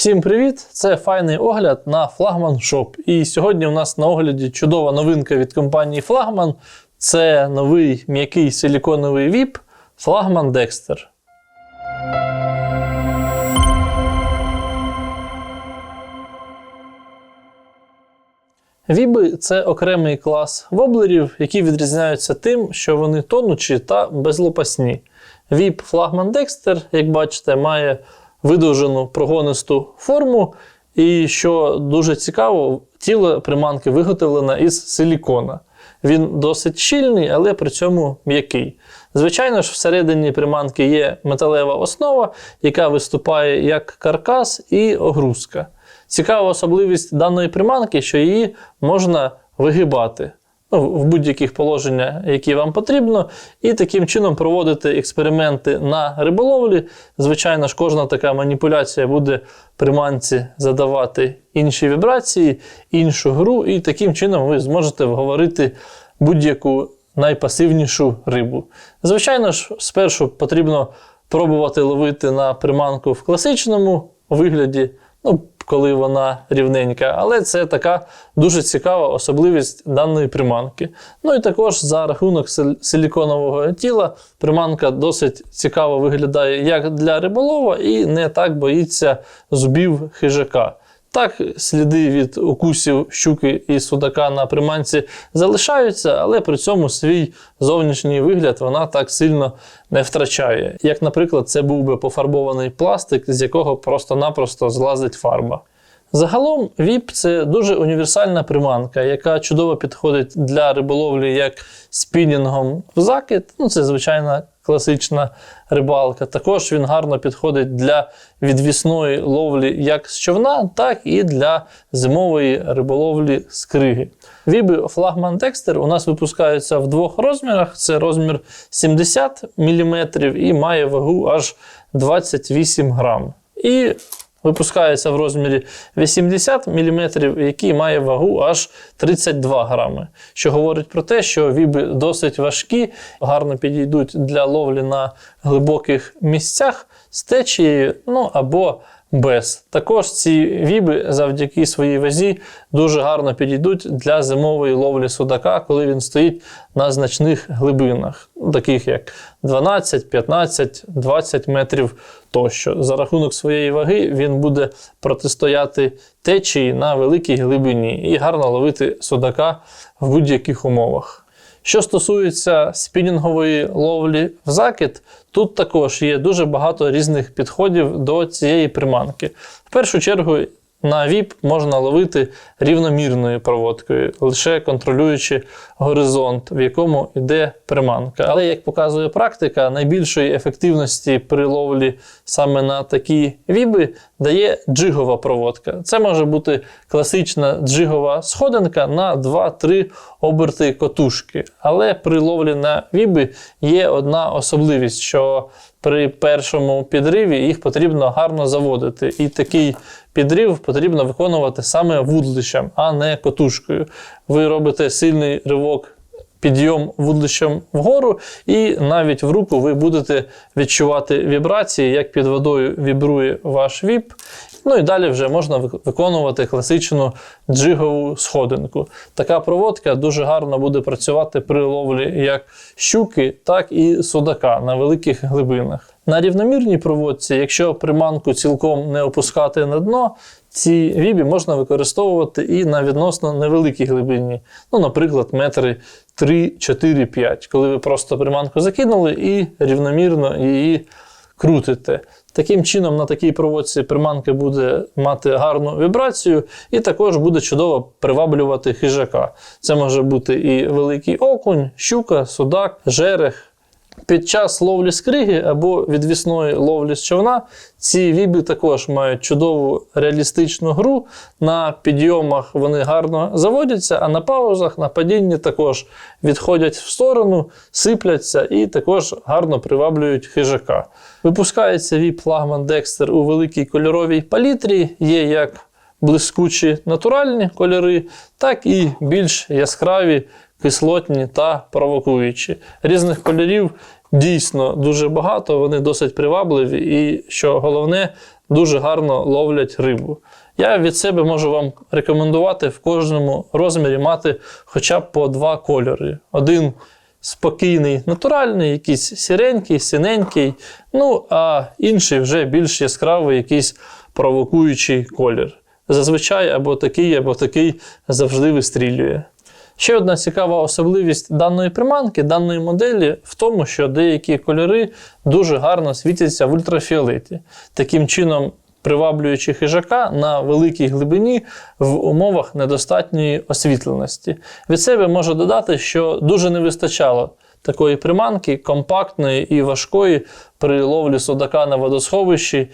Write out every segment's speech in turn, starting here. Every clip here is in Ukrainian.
Всім привіт! Це файний огляд на Flagman Shop. І сьогодні у нас на огляді чудова новинка від компанії Flagman. Це новий м'який силіконовий віп Flagman Dexter. Віби це окремий клас воблерів, які відрізняються тим, що вони тонучі та безлопасні. Віп Flagman Dexter, як бачите, має видовжену прогонисту форму, і що дуже цікаво, тіло приманки виготовлене із силікона. Він досить щільний, але при цьому м'який. Звичайно ж, всередині приманки є металева основа, яка виступає як каркас і огрузка. Цікава особливість даної приманки, що її можна вигибати ну, в будь-яких положеннях, які вам потрібно, і таким чином проводити експерименти на риболовлі. Звичайно ж, кожна така маніпуляція буде приманці задавати інші вібрації, іншу гру, і таким чином ви зможете вговорити будь-яку найпасивнішу рибу. Звичайно ж, спершу потрібно пробувати ловити на приманку в класичному вигляді. Ну, коли вона рівненька, але це така дуже цікава особливість даної приманки. Ну і також за рахунок силіконового тіла приманка досить цікаво виглядає як для риболова і не так боїться зубів хижака. Так, сліди від укусів щуки і судака на приманці залишаються, але при цьому свій зовнішній вигляд вона так сильно не втрачає. Як, наприклад, це був би пофарбований пластик, з якого просто-напросто злазить фарба. Загалом, віп це дуже універсальна приманка, яка чудово підходить для риболовлі як спінінгом в закид. Ну, це звичайна класична рибалка. Також він гарно підходить для відвісної ловлі як з човна, так і для зимової риболовлі з криги. Віби флагман Декстер у нас випускаються в двох розмірах: це розмір 70 мм і має вагу аж 28 грам. І Випускається в розмірі 80 мм, який має вагу аж 32 грами. Що говорить про те, що віби досить важкі, гарно підійдуть для ловлі на глибоких місцях з течією, ну або без. Також ці віби завдяки своїй вазі дуже гарно підійдуть для зимової ловлі судака, коли він стоїть на значних глибинах, таких як 12, 15, 20 метрів тощо. За рахунок своєї ваги він буде протистояти течії на великій глибині і гарно ловити судака в будь-яких умовах. Що стосується спінінгової ловлі в закид, тут також є дуже багато різних підходів до цієї приманки. В першу чергу на віп можна ловити рівномірною проводкою, лише контролюючи горизонт, в якому йде приманка. Але, як показує практика, найбільшої ефективності при ловлі саме на такі віби дає джигова проводка. Це може бути класична джигова сходинка на 2-3 оберти котушки. Але при ловлі на віби є одна особливість, що при першому підриві їх потрібно гарно заводити. І такий підрив потрібно виконувати саме вудлищем, а не котушкою. Ви робите сильний ривок. Підйом вудлищем вгору, і навіть в руку ви будете відчувати вібрації, як під водою вібрує ваш віп, Ну і далі вже можна виконувати класичну джигову сходинку. Така проводка дуже гарно буде працювати при ловлі як щуки, так і судака на великих глибинах. На рівномірній проводці, якщо приманку цілком не опускати на дно, ці вібі можна використовувати і на відносно невеликій глибині. Ну, наприклад, метри 3, 4, 5, коли ви просто приманку закинули і рівномірно її крутите. Таким чином, на такій проводці приманка буде мати гарну вібрацію, і також буде чудово приваблювати хижака. Це може бути і великий окунь, щука, судак, жерех. Під час ловлі з криги або відвісної ловлі з човна ці віби також мають чудову реалістичну гру. На підйомах вони гарно заводяться, а на паузах, на падінні також відходять в сторону, сипляться і також гарно приваблюють хижака. Випускається віп флагман Dexter у великій кольоровій палітрі, є як блискучі натуральні кольори, так і більш яскраві кислотні та провокуючі. Різних кольорів дійсно дуже багато, вони досить привабливі, і що головне, дуже гарно ловлять рибу. Я від себе можу вам рекомендувати в кожному розмірі мати хоча б по два кольори. Один спокійний, натуральний, якийсь сіренький, синенький, ну а інший вже більш яскравий, якийсь провокуючий колір. Зазвичай або такий, або такий завжди вистрілює. Ще одна цікава особливість даної приманки, даної моделі в тому, що деякі кольори дуже гарно світяться в ультрафіолеті. Таким чином, приваблюючи хижака на великій глибині в умовах недостатньої освітленості. Від себе можу додати, що дуже не вистачало такої приманки, компактної і важкої при ловлі судака на водосховищі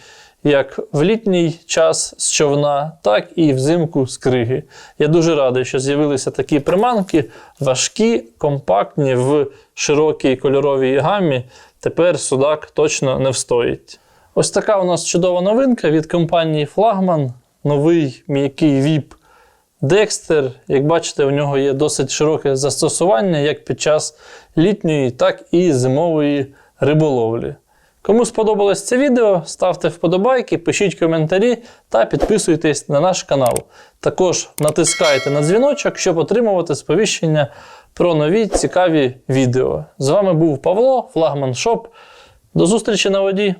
як в літній час з човна, так і взимку з криги. Я дуже радий, що з'явилися такі приманки, важкі, компактні в широкій кольоровій гамі. Тепер судак точно не встоїть. Ось така у нас чудова новинка від компанії Flagman. Новий м'який віп Dexter. Як бачите, у нього є досить широке застосування як під час літньої, так і зимової риболовлі. Кому сподобалось це відео, ставте вподобайки, пишіть коментарі та підписуйтесь на наш канал. Також натискайте на дзвіночок, щоб отримувати сповіщення про нові цікаві відео. З вами був Павло, флагман Шоп. До зустрічі на воді!